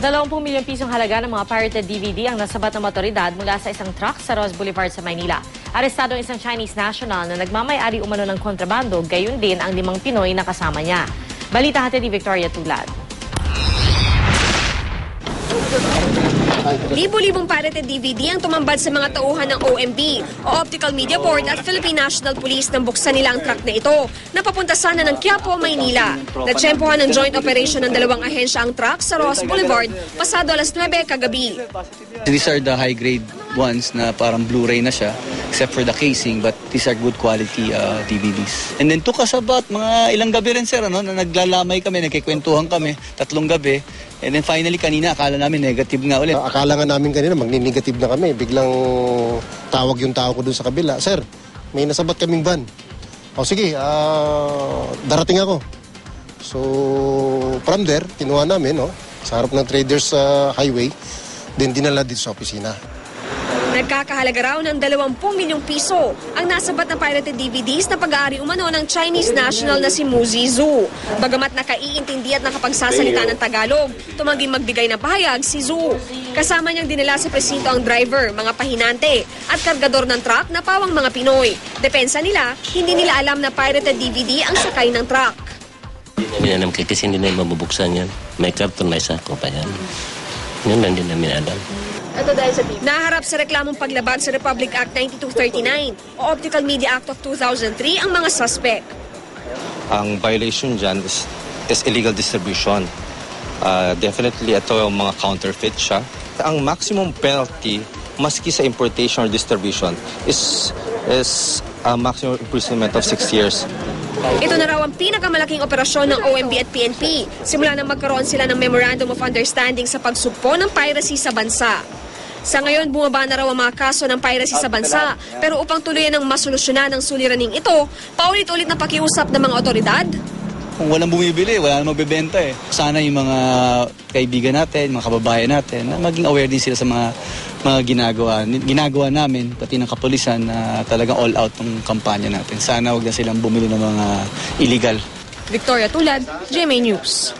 20 milyong pisong halaga ng mga pirated DVD ang nasabat ng motoridad mula sa isang truck sa Ross Boulevard sa Maynila. Arestado ang isang Chinese national na nagmamayari umano ng kontrabando, gayon din ang limang Pinoy na kasama niya. Balita hatid ni Victoria Tulad. Libo-libong pirated DVD ang tumambad sa mga tauhan ng OMB o Optical Media Board at Philippine National Police nang buksan nila ang truck na ito na papunta sana ng Quiapo, Maynila. Natsyempohan ng joint operation ng dalawang ahensya ang truck sa Ross Boulevard pasado alas 9 kagabi. These are the high-grade ones na parang Blu-ray na siya, except for the casing, but these are good quality uh, DVDs. And then took us about mga ilang gabi rin sir, ano, na naglalamay kami, nagkikwentuhan kami, tatlong gabi. And then finally kanina, akala namin negative nga ulit. Akala nga namin kanina magni-negative na kami. Biglang tawag yung tao ko dun sa kabila. Sir, may nasabat kaming van. O sige, ah, darating ako. So, from there, kinuha namin, no? Sa harap ng traders sa highway. Then dinala dito sa opisina. Nagkakahalaga raw ng 20 milyong piso ang nasabat ng pirated DVDs na pag-aari umano ng Chinese national na si Muzi Zhu. Bagamat nakaiintindi at nakapagsasalita ng Tagalog, tumanggi magbigay ng pahayag si Zhu. Kasama niyang dinala sa presinto ang driver, mga pahinante at kargador ng truck na pawang mga Pinoy. Depensa nila, hindi nila alam na pirated DVD ang sakay ng truck. Hindi namin kay kasi hindi namin mabubuksan yan. May karton, may sako pa yan. Yun lang din namin alam. Naharap sa reklamong paglabag sa Republic Act 9239 o Optical Media Act of 2003 ang mga suspect. ang violation dyan is, is illegal distribution. Uh, definitely ito yung mga counterfeit siya. Ang maximum penalty maski sa importation or distribution is is a maximum imprisonment of 6 years. Ito na raw ang pinakamalaking operasyon ng OMB at PNP simula nang magkaroon sila ng Memorandum of Understanding sa pagsugpo ng piracy sa bansa. Sa ngayon, bumaba na raw ang mga kaso ng piracy sa bansa. Pero upang tuluyan ng masolusyonan ang suliraning ito, paulit-ulit na pakiusap ng mga otoridad, Kung walang bumibili, wala namang bebenta eh. Sana yung mga kaibigan natin, mga kababayan natin, na maging aware din sila sa mga mga ginagawa, ginagawa namin, pati ng kapulisan na talagang all out ng kampanya natin. Sana wag na silang bumili ng mga illegal Victoria Tulad, GMA News.